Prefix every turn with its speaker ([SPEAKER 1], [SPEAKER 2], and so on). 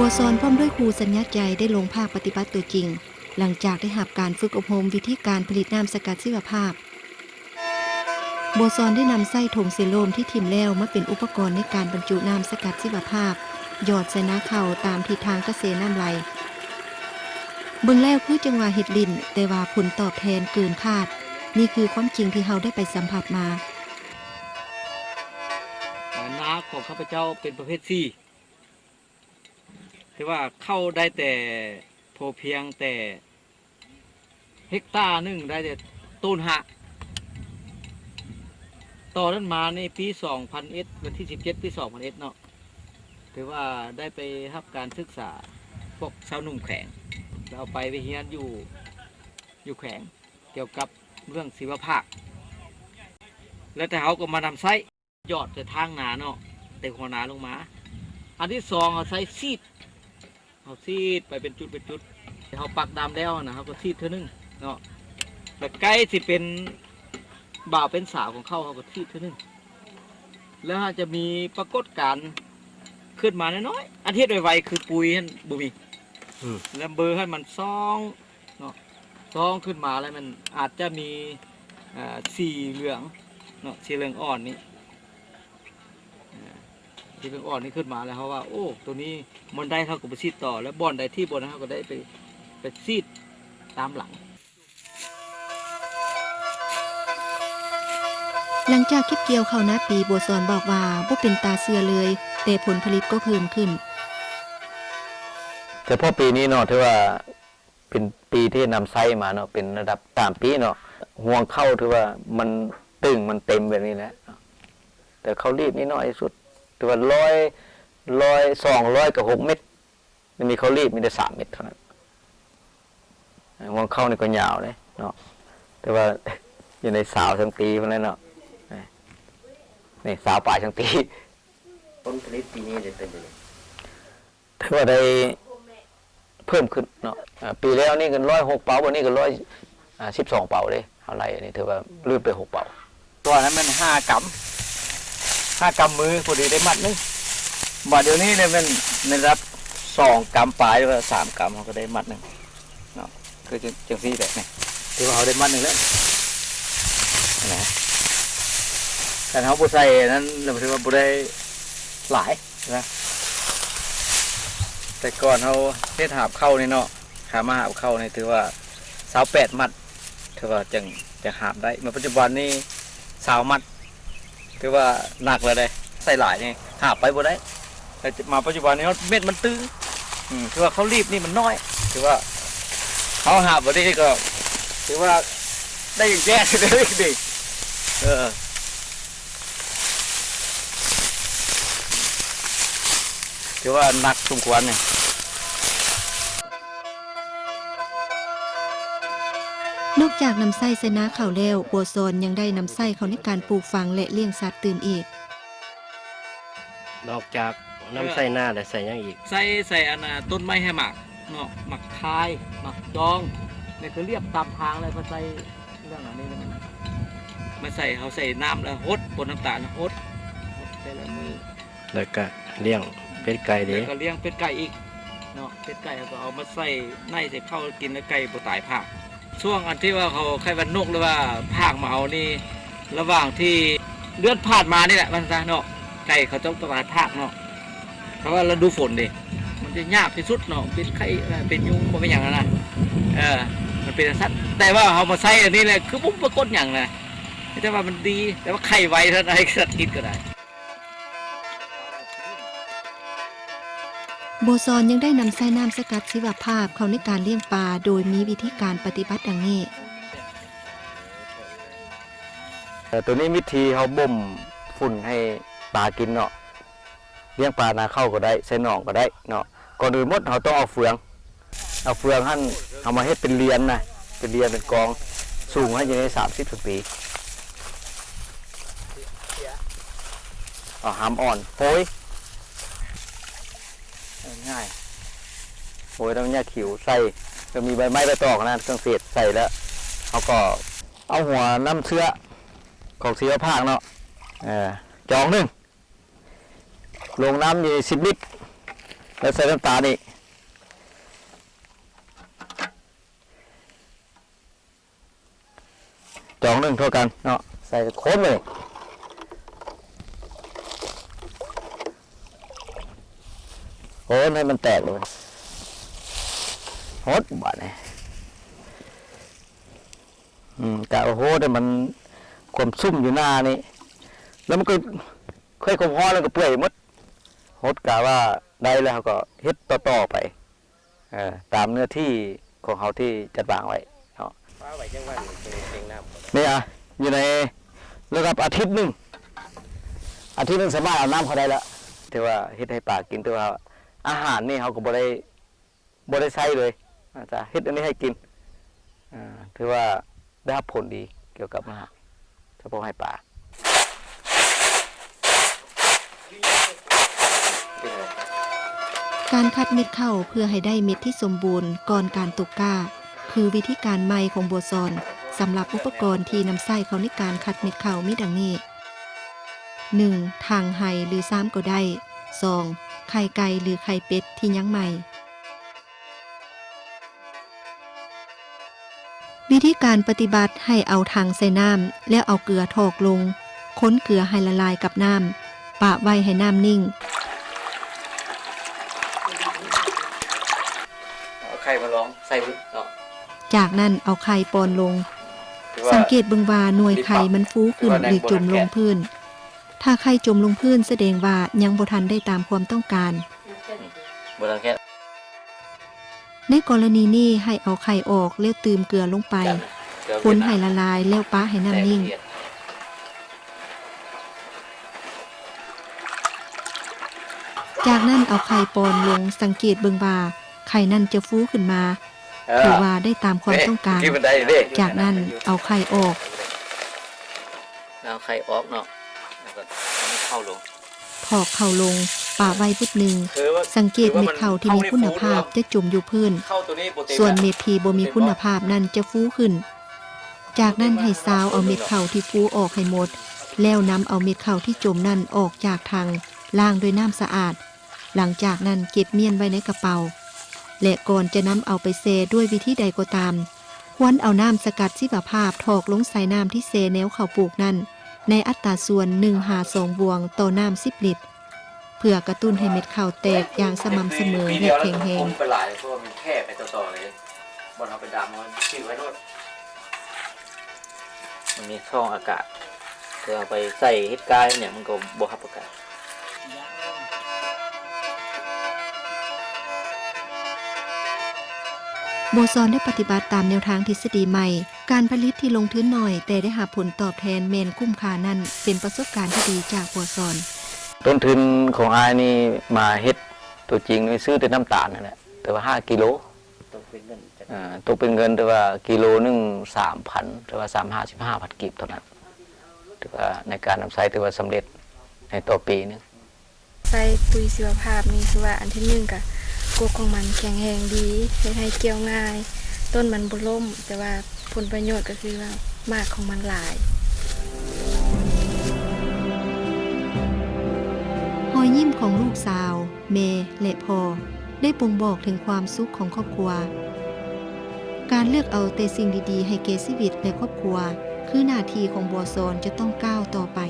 [SPEAKER 1] บัวซอนพร้อมด้วยครูสัญญาใจได้ลงภาคปฏิบัติตัวจริง หลังจากได้หับการฝึกอบรมวิธีการผลิตน้ำสกัดชีวภาพ บัวซอนได้นำไส้ถงเซโลมที่ทิมแล้วมาเป็นอุปกรณ์ในการบรรจุน้ำสกัดชีวภาพ หยอดใส่นาเข่าตามทิศทางกระแสน้ำไหลเบิ่งแล้วคือจังหวะเห็ดลินแต่ว่าผลตอบแทนเกินคาด นี่คือความจริงที่เฮาได้ไปสัมผัสมา
[SPEAKER 2] นาของข้าพเจ้าเป็นประเภทซี่ ที่ว่าเข้าได้แต่พอเพียงแต่เฮกตาร์หนึ่งได้แต่ต้นหะต่อนั้นมาในปี 2000เอ็ดวันที่ 17 ปี 2000เอ็ดเนาะถือว่าได้ไปรับการศึกษาพวกชาวนุ่มแขวงเอาไปไปเฮียนอยู่อยู่แขวงเกี่ยวกับเรื่องศิวภาค แล้วแต่เขาก็มานำไส้ยอดจะทางหนาเนาะแต่หัวหนาลงมา อันที่สองเอาใส่ซีด เอาซีดไปเป็นจุดเป็นจุดเขาปักดำแล้วนะเขาก็ซีดเท่านึงเนาะแต่ใกล้สิเป็นบ่าวเป็นสาวของเขาเขาก็ซีดเท่านึงแล้วจะมีปรากฏการณ์ขึ้นมาน้อยๆอันที่ไวๆคือปุ๋ยฮั่นบุมี
[SPEAKER 3] อืม
[SPEAKER 2] แล้วเบอร์ให้มันซองเนาะซองขึ้นมาแล้วมันอาจจะมีอ่าสีเหลืองเนาะสีเหลืองอ่อนนี้ ที่เป็นอ่อนนี่ขึ้นมาแล้วเขาว่า โอ้ ตัวนี้มันได้เขาก็ไปซีดต่อ แล้วบอนใดที่บนนะเขาก็ได้ไปไปซีดตามหลัง
[SPEAKER 1] หลังจากเก็บเกี่ยวข้าวนาปีบัวซอนบอกว่าบ่เป็นตาเสือเลย แต่ผลผลิตก็เพิ่มขึ้น
[SPEAKER 3] แต่พอปีนี้เนาะถือว่าเป็นปีที่นำไส้มาเนาะเป็นระดับสามปีเนาะห่วงเข้าถือว่ามันตึงมันเต็มแบบนี้แหละแต่เขารีบนิดหน่อยสุด ถือว่าร้อยร้อยสองร้อยกับหกเม็ดไม่มีเขารีบมีแต่สามเม็ดเท่านั้นห่วงเข้านี่ก็ยาวเลยเนาะแต่ว่าอยู่ในสาวทั้งปีเพราะนั้นเนาะนี่สาวปลายทั้งปี
[SPEAKER 4] ผลผลิตปีนี้จะเป็นยังไง
[SPEAKER 3] ถือว่าได้เพิ่มขึ้นเนาะอ่าปีแล้วนี่กันร้อยหกเป๋าวันนี้ก็ร้อยสิบสองเป๋าเลยเท่าไหรอันนี้ถือว่าลื่นไปหกเป๋า
[SPEAKER 2] ตัวนั้นมันห้ากำ ห้ากำมือพอดีได้มัดนึงมาเดี๋ยวนี้เนี่ยมันในรับสองกำปลายหรือว่าสามกำเขาก็ได้มัดหนึ่งเนาะคือจังจังซี่แบบนี้ถือว่าเขาได้มัดหนึ่งแล้วนะแต่เขาบุใส่นั้นเราถือว่าบุได้หลายนะแต่ก่อนเขาเทศหาบเข้านี่เนาะขามาหาบเข้านี่ถือว่าสาวแปดมัดถือว่าจังจะหาบได้มาปัจจุบันนี้สาวมัด ถือว่าหนักเลยเลยใส่หลายนี่หาไปบ่ได้ แต่มาปัจจุบันนี้เม็ดมันตื้ออืมถือว่าเขารีบนี่มันน้อย ถือว่าเขาหาบบ่ได้ก็ ถือว่าได้อย่างแย่เลยดิเออถือว่าหนักสมควรเนี่ย
[SPEAKER 1] นอกจากนำไส้ใส่นาข้าวแล้วบัวซอนยังได้นำไส้เขาในการปลูกฝังและเลี้ยงสัตว์ตื่นอีก
[SPEAKER 4] นอกจากน้ำใส่หน้าแล้วใส่หยังอีก
[SPEAKER 2] ใส่ใส่อันน่ะต้นไม้ให้หมักเนาะหมักคายหมักดองเนี่ยคือเรียบตามทางเลยพอใส่เรื่องอันนี้มันมาใส่เขาใส่น้ำแล้วฮดบนน้ำตาลฮดฮดใส่ละมือ
[SPEAKER 4] แล้วก็เลี้ยงเป็ดไก่เด้
[SPEAKER 2] แล้วก็เลี้ยงเป็ดไก่อีกเนาะเป็ดไก่เขาก็เอามาใส่ในใส่เข้าวกินแล้วไก่บ่ตายภาค ช่วงอันที่ว่าเขาไข่วันนกหรือว่าภาคมาเอานี่ ระหว่างที่เลือนผ่านมานี่แหละมันซะเนาะไก่เขาต้องตลาดภาคเนาะเพราะว่าเราดูฝนดิมันจะยากที่สุดเนาะเป็นไข่เป็นยุงบ่เป็นอย่างนั้นนะเออมันเป็นสัตว์แต่ว่าเขามาใส่อันนี้เลยคือผมปรากฏอย่างนะแต่ว่ามันดีแต่ว่าไข่ไวเท่านั้นสัตว์กินก็ได้
[SPEAKER 1] บัวซอนยังได้นำไส้น้ำสกัดชีวภาพเขาในการเลี้ยงปลาโดยมีวิธีการปฏิบัติดังนี้
[SPEAKER 3] แต่ตัวนี้วิธีเขาบ่มฝุ่นให้ปลากินเนาะเลี้ยงปลานาเข้าก็ได้ใส่หนองก็ได้เนาะก่อนอื่นมดเขาต้องเอาเฟือง เอาเฟืองหั่นเอามาให้เป็นเรียนนะเป็นเรียนเป็นกองสูงให้อยู่ในสามสิบปีเอาหามอ่อนโพย ง่ายโพยต้องเนี่ยขิวใส่ก็มีใบไม้ใบตอกนะเครื่องเศษใส่แล้วเขาก็เอาหัวน้ำเชื้อของเสียภาคเนาะเออจองหนึ่งลงน้ำอยู่สิบลิตรแล้วใส่น้ำตาลนี่จองหนึ่งเท่ากันเนาะใส่โค้ดเลย โค้ดให้มันแตกเลยโฮดบ้านี่อืมกะว่าโฮดให้มันความซุ่มอยู่หน้านี่ แล้วมันก็ค่อยความฮ้อนแล้วก็เปื่อยหมดฮดกะว่าได้แล้วเขาก็เฮ็ดต่อๆไปเออตามเนื้อที่ของเขาที่จัดวางไว้เนาะ
[SPEAKER 4] ฟ้าไว้จังว่านี่เป็นเองน้ำ
[SPEAKER 3] นี่อะอยู่ในระดับอาทิตย์หนึ่งอาทิตย์หนึงสามารถเอาน้ำเขาได้แล้วแต่ว่าเฮ็ดให้ปลากินแต่ว่า อาหารนี่เขาก็บ่ได้บ่ได้ใช้เลยอาจจะเฮ็ดอันนี้ให้กินอ่าถือว่าได้รับผลดีเกี่ยวกับอาหารเฉพาะให้ปลา
[SPEAKER 1] การคัดเม็ดเข้าเพื่อให้ได้เม็ดที่สมบูรณ์ก่อนการตกก้า คือวิธีการใหม่ของบัวซอนสำหรับอุปกรณ์ที่นำใส่เขาในการคัดเม็ดเข้ามีดังนี้ 1. ทางไห่หรือซ้ำก็ได้ 2. ไข่ไก่หรือไข่เป็ดที่ยังใหม่ วิธีการปฏิบัติให้เอาทางใส่น้ำแล้วเอาเกลือถอกลง ค้นเกลือให้ละลายกับน้ำปะไว้ให้น้ำนิ่ง
[SPEAKER 3] เอาไข่มาลองใส่เนาะ
[SPEAKER 1] จากนั้นเอาไข่ปอนลง
[SPEAKER 3] ถือว่า
[SPEAKER 1] สังเกตเบิงว่าหน่วยไข่มันฟูขึ้น
[SPEAKER 3] ถือว่า
[SPEAKER 1] หรือจม
[SPEAKER 3] แน่นบน
[SPEAKER 1] ลง
[SPEAKER 3] แขน
[SPEAKER 1] พื้น ถ้าไข่จมลงพื้นแสดงว่ายังบ่ทันได้ตามความต้องการ
[SPEAKER 3] บ่ต้องแค่
[SPEAKER 1] ในกรณีนี้ให้เอาไข่ออกแล้วตืมเกลือลงไปคนให้ละลายแล้วป้าให้น้ำนิ่ง จากนั้นเอาไข่ปอนลงสังเกตเบิงว่าไข่นั่นจะฟูขึ้นมาถือว่าได้ตามความต้องการ
[SPEAKER 3] ที่มันได้เด้
[SPEAKER 1] จากนั้นเอาไข่ออก
[SPEAKER 3] เอาไข่ออกเนาะ แล้วก็เอามันเข้าลง
[SPEAKER 1] ถอกเข่าลงป่าไว้พุดหนึ่ง
[SPEAKER 3] คือว่า
[SPEAKER 1] สังเกตเม็ดเข่าที่มีคุณภาพจะจมอยู่พื้น
[SPEAKER 3] เข้าตัวนี้โปรตีน
[SPEAKER 1] ส่วนเม็ดที่บ่มีคุณภาพนั้นจะฟูขึ้น จากนั้นให้ซาวเอาเม็ดเข่าที่ฟูออกให้หมด แล้วนำเอาเม็ดเข่าที่จมนั่นออกจากทางล้างด้วยน้ำสะอาด หลังจากนั้นเก็บเมียนไว้ในกระเป๋า และก่อนจะนำเอาไปเซด้วยวิธีใดก็ตาม ควรเอาน้ำสกัดชีวภาพถอกลงใส่น้ำที่เซแนวข้าวปลูกนั้น ในอัตราส่วน1หา2บวงต่อน้ำ10ลิตร เพื่อกระตุ้นให้เม็ดข้าวแตกอย่างสม่ำเสมอและแข็งแรง
[SPEAKER 3] ไปหลายเพราะว่ามันแค่ไปต่อๆเลยบนเอาไปดำมันชื่อไว้โน่นมันมีช่องอากาศเพื่อเอาไปใส่เฮ็ดกายเนี่ยมันก็บ่ฮับอากาศ
[SPEAKER 1] โบซอนได้ปฏิบัติตามแนวทางทฤษฎีใหม่ การผลิตที่ลงทุนหน่อย แต่ได้หาผลตอบแทนเมนคุ้มค่านั่นเป็นประสบการณ์ที่ดีจากโบซอน
[SPEAKER 3] ต้นทุนของอายนี่มาเฮ็ดตัวจริงนี่ซื้อแต่น้ำตาลนั่นแหละแต่ว่าห้ากิโล
[SPEAKER 4] ต้องเป็นเงินจาก
[SPEAKER 3] อ่าตกเป็นเงินแต่ว่ากิโลหนึ่งสามพันแต่ว่าสามห้าสิบห้าพันกีบเท่านั้นถือว่าในการนำใช้ถือว่าสำเร็จในต่อปีหนึง
[SPEAKER 5] ใส่ปุ๋ยชีวภาพนี่คือว่าอันที่หนึ่งกะกกของมันแข็งแรงดีเฮ็ดให้เกี่ยวง่าย ต้นมันบ่ล่มแต่ว่า ผลประโยชน์ก็คือว่ามากของมันหลาย
[SPEAKER 1] หอยยิ้มของลูกสาว เมและพอ ได้ปงบอกถึงความสุขของครอบครัว การเลือกเอาแต่สิ่งดีๆ ให้เกชีวิตในครอบครัว คือหน้าที่ของบัวซอนจะต้องก้าวต่อไป